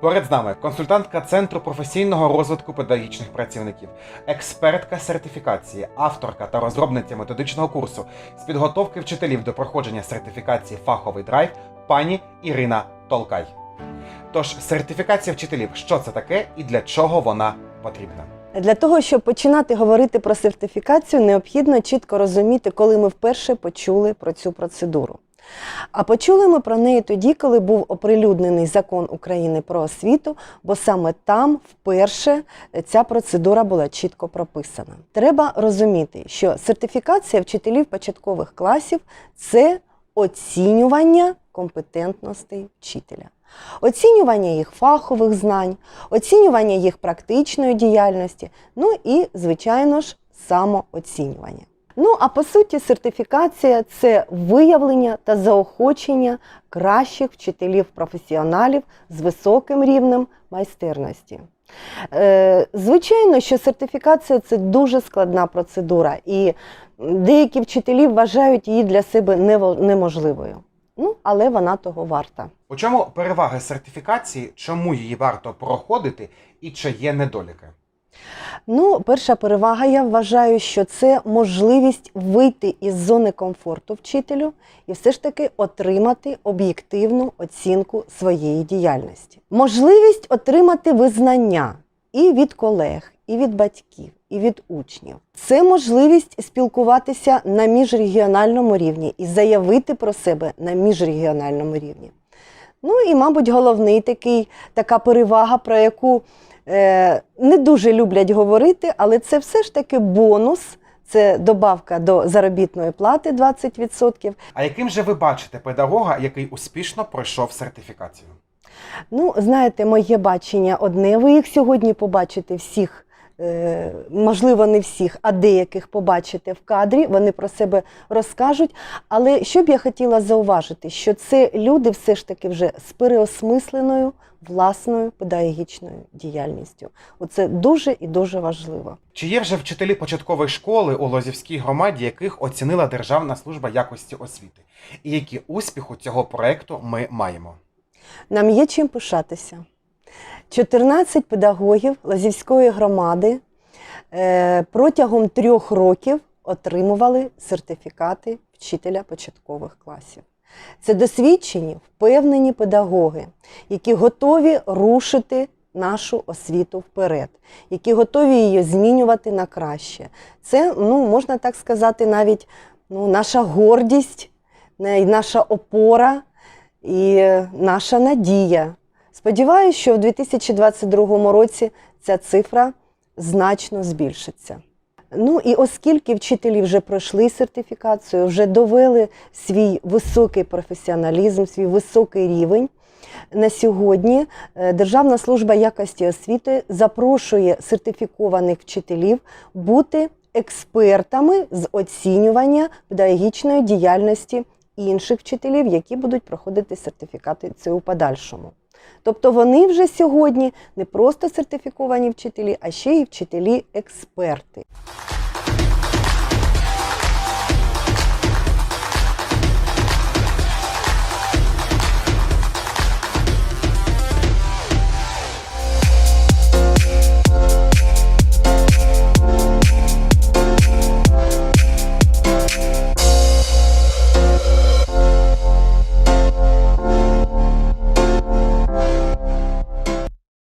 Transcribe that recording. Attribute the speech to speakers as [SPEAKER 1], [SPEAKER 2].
[SPEAKER 1] Поряд з нами консультантка Центру професійного розвитку педагогічних працівників, експертка сертифікації, авторка та розробниця методичного курсу з підготовки вчителів до проходження сертифікації фаховий драйв пані Ірина Толкай. Тож сертифікація вчителів, що це таке і для чого вона потрібна?
[SPEAKER 2] Для того, щоб починати говорити про сертифікацію, необхідно чітко розуміти, коли ми вперше почули про цю процедуру. А почули ми про неї тоді, коли був оприлюднений закон України про освіту, бо саме там вперше ця процедура була чітко прописана. Треба розуміти, що сертифікація вчителів початкових класів це оцінювання компетентностей вчителя. Оцінювання їх фахових знань, оцінювання їх практичної діяльності, ну і, звичайно ж, самооцінювання. Ну а по суті, сертифікація це виявлення та заохочення кращих вчителів-професіоналів з високим рівнем майстерності. Е, Звичайно, що сертифікація це дуже складна процедура, і деякі вчителі вважають її для себе неможливою. Ну, але вона того варта.
[SPEAKER 1] У чому переваги сертифікації, чому її варто проходити і чи є недоліки?
[SPEAKER 2] Ну, перша перевага, я вважаю, що це можливість вийти із зони комфорту вчителю і все ж таки отримати об'єктивну оцінку своєї діяльності. Можливість отримати визнання і від колег, і від батьків, і від учнів. Це можливість спілкуватися на міжрегіональному рівні і заявити про себе на міжрегіональному рівні. Ну і, мабуть, головний такий, така перевага, про яку не дуже люблять говорити, але це все ж таки бонус, це добавка до заробітної плати 20%.
[SPEAKER 1] А яким же ви бачите педагога, який успішно пройшов сертифікацію?
[SPEAKER 2] Ну, знаєте, моє бачення одне. Ви їх сьогодні побачите всіх, е, можливо, не всіх, а деяких побачите в кадрі. Вони про себе розкажуть. Але що б я хотіла зауважити, що це люди все ж таки вже з переосмисленою власною педагогічною діяльністю. Оце дуже і дуже важливо.
[SPEAKER 1] Чи є вже вчителі початкової школи у Лозівській громаді, яких оцінила Державна служба якості освіти? І які успіху цього проекту ми маємо?
[SPEAKER 2] Нам є чим пишатися. 14 педагогів Лазівської громади е, протягом трьох років отримували сертифікати вчителя початкових класів. Це досвідчені, впевнені педагоги, які готові рушити нашу освіту вперед, які готові її змінювати на краще. Це, ну, можна так сказати, навіть ну, наша гордість, наша опора і наша надія. Сподіваюся, що в 2022 році ця цифра значно збільшиться. Ну і оскільки вчителі вже пройшли сертифікацію, вже довели свій високий професіоналізм, свій високий рівень. На сьогодні е, Державна служба якості освіти запрошує сертифікованих вчителів бути експертами з оцінювання педагогічної діяльності інших вчителів, які будуть проходити сертифікати у подальшому. Тобто вони вже сьогодні не просто сертифіковані вчителі, а ще й вчителі-експерти.